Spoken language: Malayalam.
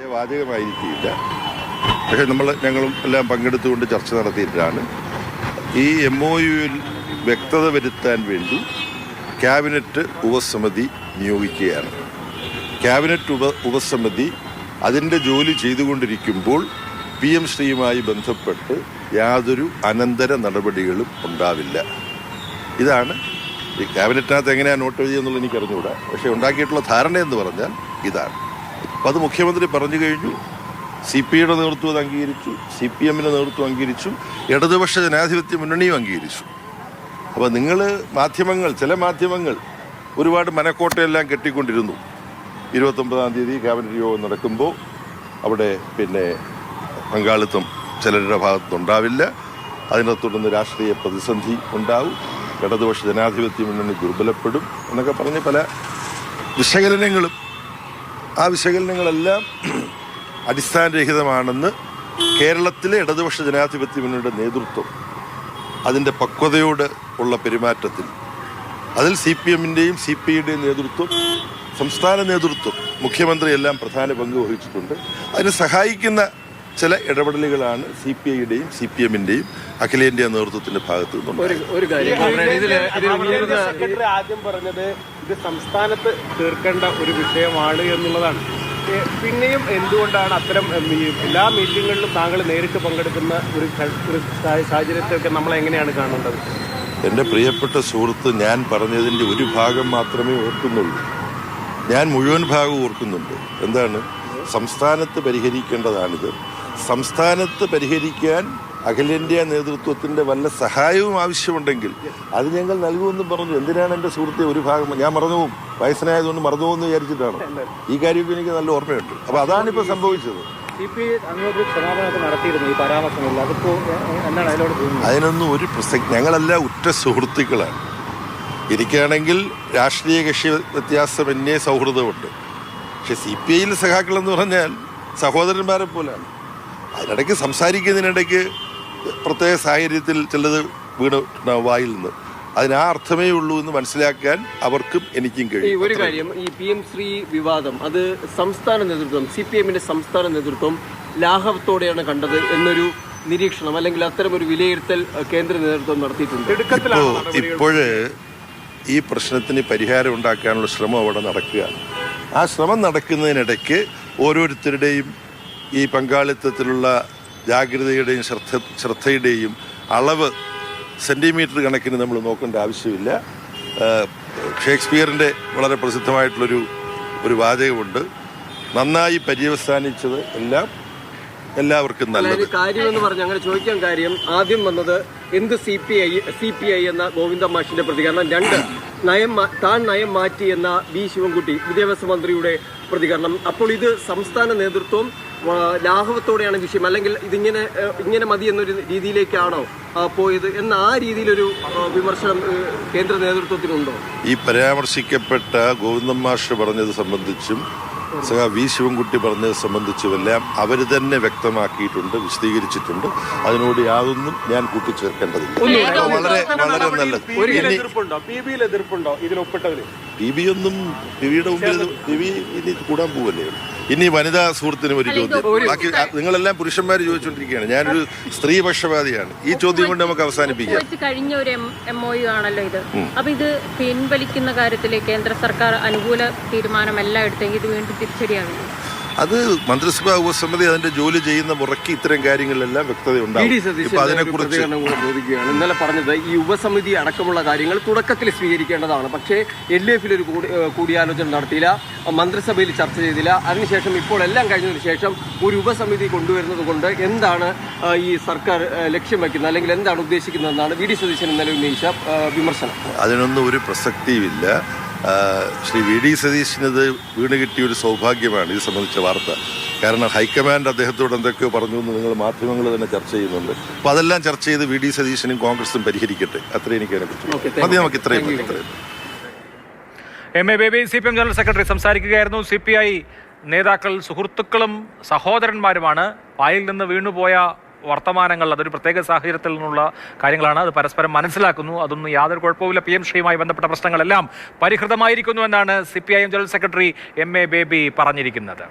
വാചകമായിരിക്കില്ല. പക്ഷേ നമ്മൾ ഞങ്ങളും എല്ലാം പങ്കെടുത്തുകൊണ്ട് ചർച്ച നടത്തിയിട്ടാണ്. ഈ എം ഒ യുവിൽ വ്യക്തത വരുത്താൻ വേണ്ടി ക്യാബിനറ്റ് ഉപസമിതി നിയോഗിക്കുകയാണ്. ക്യാബിനറ്റ് ഉപ ഉപസമിതി അതിന്റെ ജോലി ചെയ്തുകൊണ്ടിരിക്കുമ്പോൾ പി എം ശ്രീയുമായി ബന്ധപ്പെട്ട് യാതൊരു അനന്തര നടപടികളും ഉണ്ടാവില്ല. ഇതാണ് ഈ ക്യാബിനറ്റിനകത്ത് എങ്ങനെയാണ് നോട്ട് എഴുതിയെന്നുള്ളത് എനിക്കറിഞ്ഞുകൂടാ. പക്ഷേ ഉണ്ടാക്കിയിട്ടുള്ള ധാരണ എന്ന് പറഞ്ഞാൽ ഇതാണ്. അപ്പം അത് മുഖ്യമന്ത്രി പറഞ്ഞു കഴിഞ്ഞു. സി പി ഐയുടെ നേതൃത്വം അത് അംഗീകരിച്ചു. സി പി എമ്മിന്റെ നേതൃത്വം അംഗീകരിച്ചു. ഇടതുപക്ഷ ജനാധിപത്യ മുന്നണിയും അംഗീകരിച്ചു. അപ്പോൾ നിങ്ങൾ മാധ്യമങ്ങൾ ചില മാധ്യമങ്ങൾ ഒരുപാട് മനക്കോട്ടയെല്ലാം കെട്ടിക്കൊണ്ടിരുന്നു. ഇരുപത്തൊമ്പതാം തീയതി ക്യാബിനറ്റ് യോഗം നടക്കുമ്പോൾ അവിടെ പിന്നെ പങ്കാളിത്തം ചിലരുടെ ഭാഗത്തുനിന്നുണ്ടാവില്ല അതിനെ തുടർന്ന് രാഷ്ട്രീയ പ്രതിസന്ധി ഉണ്ടാവും. ഇടതുപക്ഷ ജനാധിപത്യ മുന്നണി ദുർബലപ്പെടും എന്നൊക്കെ പറഞ്ഞ് പല വിശകലനങ്ങളും ആ വിശകലനങ്ങളെല്ലാം അടിസ്ഥാനരഹിതമാണെന്ന് കേരളത്തിലെ ഇടതുപക്ഷ ജനാധിപത്യ മുന്നണിയുടെ നേതൃത്വം അതിന്റെ പക്വതയോട് ഉള്ള പെരുമാറ്റത്തിൽ അതിൽ സി പി എമ്മിന്റെയും സി പി ഐയുടെയും നേതൃത്വം സംസ്ഥാന നേതൃത്വം മുഖ്യമന്ത്രി എല്ലാം പ്രധാന പങ്ക് വഹിച്ചിട്ടുണ്ട്. അതിന് സഹായിക്കുന്ന ചില ഇടപെടലുകളാണ് സി പി ഐയുടെയും സി പി എമ്മിന്റെയും അഖിലേന്ത്യാ നേതൃത്വത്തിന്റെ ഭാഗത്തു നിന്നുണ്ട് ഒരു കാര്യം ഇതിൽ ആദ്യം പറഞ്ഞത് ഇത് സംസ്ഥാനത്ത് തീർക്കേണ്ട ഒരു വിഷയമാണ് എന്നുള്ളതാണ്. പിന്നെയും എന്തുകൊണ്ടാണ് അത്തരം എല്ലാ മീറ്റിങ്ങുകളിലും താങ്കൾ നേരിട്ട് പങ്കെടുക്കുന്ന ഒരു ഒരു സാഹചര്യത്തെയൊക്കെ നമ്മൾ എങ്ങനെയാണ് കാണേണ്ടത്? എന്റെ പ്രിയപ്പെട്ട സുഹൃത്ത് ഞാൻ പറഞ്ഞതിന്റെ ഒരു ഭാഗം മാത്രമേ ഓർക്കുന്നുള്ളൂ. ഞാൻ മുഴുവൻ ഭാഗം ഓർക്കുന്നുണ്ട്. എന്താണ്? സംസ്ഥാനത്ത് പരിഹരിക്കേണ്ടതാണിത്. സംസ്ഥാനത്ത് പരിഹരിക്കാൻ അഖിലേന്ത്യാ നേതൃത്വത്തിന്റെ വല്ല സഹായവും ആവശ്യമുണ്ടെങ്കിൽ അത് ഞങ്ങൾ നൽകുമെന്നും പറഞ്ഞു. എന്തിനാണ് എന്റെ സുഹൃത്തെ ഒരു ഭാഗം ഞാൻ മറന്നു പോകും. വയസ്സനായതുകൊണ്ട് മറന്നു പോകുമെന്ന് വിചാരിച്ചിട്ടാണ്. ഈ കാര്യമൊക്കെ എനിക്ക് നല്ല ഓർമ്മയുണ്ട്. അപ്പോൾ അതാണിപ്പോൾ സംഭവിച്ചത്. അതിനൊന്നും ഒരു പ്രസക്തി ഞങ്ങളെല്ലാം ഉറ്റ സുഹൃത്തുക്കളാണ്. എനിക്കാണെങ്കിൽ രാഷ്ട്രീയ കക്ഷി എന്നെ സൗഹൃദമുണ്ട്. പക്ഷെ സി പി ഐയിൽ സഖാക്കളെന്ന് പറഞ്ഞാൽ സഹോദരന്മാരെ പോലെയാണ് അതിനിടയ്ക്ക് സംസാരിക്കുന്നതിനിടയ്ക്ക് പ്രത്യേക സാഹചര്യത്തിൽ ചിലത് വീട് വായിൽ നിന്ന്. അതിന് ആ അർത്ഥമേ ഉള്ളൂ എന്ന് മനസ്സിലാക്കാൻ അവർക്കും എനിക്കും ഈ കഴിയും. ഒരു കാര്യം ഈ പി എം ശ്രീ വിവാദം അത് സംസ്ഥാന നേതൃത്വം സി പി എമ്മിന്റെ സംസ്ഥാന നേതൃത്വം ലാഘവത്തോടെയാണ് കണ്ടത് എന്നൊരു നിരീക്ഷണം അല്ലെങ്കിൽ അത്തരം ഒരു വിലയിരുത്തൽ കേന്ദ്ര നേതൃത്വം നടത്തിയിട്ടുണ്ട്. ഇപ്പോഴ് ഈ പ്രശ്നത്തിന് പരിഹാരം ഉണ്ടാക്കാനുള്ള ശ്രമം അവിടെ നടക്കുകയാണ്. ആ ശ്രമം നടക്കുന്നതിനിടയ്ക്ക് ഓരോരുത്തരുടെയും ഈ പങ്കാളിത്തത്തിലുള്ള ജാഗ്രതയുടെയും ശ്രദ്ധ ശ്രദ്ധയുടെയും അളവ് സെന്റിമീറ്റർ കണക്കിന് നമ്മൾ നോക്കേണ്ട ആവശ്യമില്ല. ഷേക്സ്പിയറിന്റെ വളരെ പ്രസിദ്ധമായിട്ടുള്ളൊരു ഒരു വാചകമുണ്ട്. നന്നായി പര്യവസാനിച്ചത് എല്ലാം എല്ലാവർക്കും നല്ലത്. കാര്യമെന്ന് കാര്യം എന്ന് പറഞ്ഞ് അങ്ങനെ ചോദിക്കാൻ കാര്യം ആദ്യം വന്നത് എന്ത് C P I C P I എന്ന ഗോവിന്ദ മാഷിന്റെ പ്രതികരണം. രണ്ട് നയം താൻ നയം മാറ്റി എന്ന വി ശിവൻകുട്ടി വിദ്യാഭ്യാസ മന്ത്രിയുടെ പ്രതികരണം. അപ്പോൾ ഇത് സംസ്ഥാന നേതൃത്വം ലാഘവത്തോടെയാണ് വിഷയം. അല്ലെങ്കിൽ ഇതിങ്ങനെ ഇങ്ങനെ മതി എന്നൊരു രീതിയിലേക്കാണോ പോയത്? എന്ന ആ രീതിയിലൊരു വിമർശനം കേന്ദ്ര നേതൃത്വത്തിനുണ്ടോ? ഈ പരാമർശിക്കപ്പെട്ട ഗോവിന്ദൻ മാഷ് പറഞ്ഞത് സംബന്ധിച്ചും സഖാ വി ശിവൻകുട്ടി പറഞ്ഞത് സംബന്ധിച്ചുമെല്ലാം അവർ തന്നെ വ്യക്തമാക്കിയിട്ടുണ്ട് വിശദീകരിച്ചിട്ടുണ്ട്. അതിനോട് യാതൊന്നും ഞാൻ കൂട്ടിച്ചേർക്കേണ്ടതില്ല. വളരെ വളരെ നല്ലത്. എതിർപ്പുണ്ടോ? ബിയിൽ എതിർപ്പുണ്ടോ ഇതിൽ ഒപ്പിട്ടതിൽ? പി വി ഒന്നും പി വിയുടെ മുമ്പിൽ പി വി ഇനി കൂടാൻ പോവല്ലേ? ഇനി വനിതാ സുഹൃത്തിനും ഒരു ചോദ്യം. ബാക്കി നിങ്ങളെല്ലാം പുരുഷന്മാർ ചോദിച്ചുകൊണ്ടിരിക്കുകയാണ് ഞാനൊരു സ്ത്രീ പക്ഷപാതിയാണ്. ഈ ചോദ്യം കൊണ്ട് നമുക്ക് അവസാനിപ്പിക്കാം. കഴിഞ്ഞ ഒരു എം ഒ യു ആണല്ലോ ഇത്. അപ്പൊ ഇത് പിൻവലിക്കുന്ന കാര്യത്തിൽ കേന്ദ്ര സർക്കാർ അനുകൂല തീരുമാനം എല്ലാം എടുത്തെങ്കിൽ ഇത് വീണ്ടും തിരിച്ചടിയാവില്ല? അത് മന്ത്രിസഭാ ഉപസമിതി അതിന്റെ ജോലി ചെയ്യുന്ന മുറയ്ക്ക് ഇത്തരം കാര്യങ്ങളിലെല്ലാം വ്യക്തത ചോദിക്കുകയാണ്. ഇന്നലെ പറഞ്ഞത് ഈ ഉപസമിതി അടക്കമുള്ള കാര്യങ്ങൾ തുടക്കത്തിൽ സ്വീകരിക്കേണ്ടതാണ്. പക്ഷേ എൽ ഡി എഫിൽ ഒരു കൂടിയാലോചന നടത്തിയില്ല. മന്ത്രിസഭയിൽ ചർച്ച ചെയ്തില്ല. അതിനുശേഷം ഇപ്പോൾ എല്ലാം കഴിഞ്ഞതിന് ശേഷം ഒരു ഉപസമിതി കൊണ്ടുവരുന്നത് കൊണ്ട് എന്താണ് ഈ സർക്കാർ ലക്ഷ്യം വയ്ക്കുന്നത്? അല്ലെങ്കിൽ എന്താണ് ഉദ്ദേശിക്കുന്നതെന്നാണ് വി ഡി സതീശൻ ഇന്നലെ ഉന്നയിച്ച വിമർശനം. അതിനൊന്നും ഒരു പ്രസക്തിയുമില്ല. ശ്രീ വി ഡി സതീശിനത് വീണ് കിട്ടിയ ഒരു സൗഭാഗ്യമാണ് ഇത് സംബന്ധിച്ച വാർത്ത. കാരണം ഹൈക്കമാൻഡ് അദ്ദേഹത്തോട് എന്തൊക്കെയോ പറഞ്ഞു എന്ന് നിങ്ങൾ മാധ്യമങ്ങൾ തന്നെ ചർച്ച ചെയ്യുന്നുണ്ട്. അപ്പൊ അതെല്ലാം ചർച്ച ചെയ്ത് വി ഡി സതീശനും കോൺഗ്രസും പരിഹരിക്കട്ടെ. അത്രയും എനിക്ക് അതിനെക്കുറിച്ച് മതി നമുക്ക് ഇത്രയും ഇത്രയും M. A. Baby C P M general secretary സംസാരിക്കുകയായിരുന്നു. സി പി ഐ നേതാക്കൾ സുഹൃത്തുക്കളും സഹോദരന്മാരുമാണ്. പായിൽ നിന്ന് വീണുപോയ വർത്തമാനങ്ങൾ അതൊരു പ്രത്യേക സാഹചര്യത്തിൽ നിന്നുള്ള കാര്യങ്ങളാണ്. അത് പരസ്പരം മനസ്സിലാക്കുന്നു. അതൊന്നും യാതൊരു കുഴപ്പവുമില്ല. പി. എം. ശ്രീയുമായി ബന്ധപ്പെട്ട പ്രശ്നങ്ങളെല്ലാം പരിഹൃതമായിരിക്കുന്നു എന്നാണ് C P I M general secretary M. A. Baby പറഞ്ഞിരിക്കുന്നത്.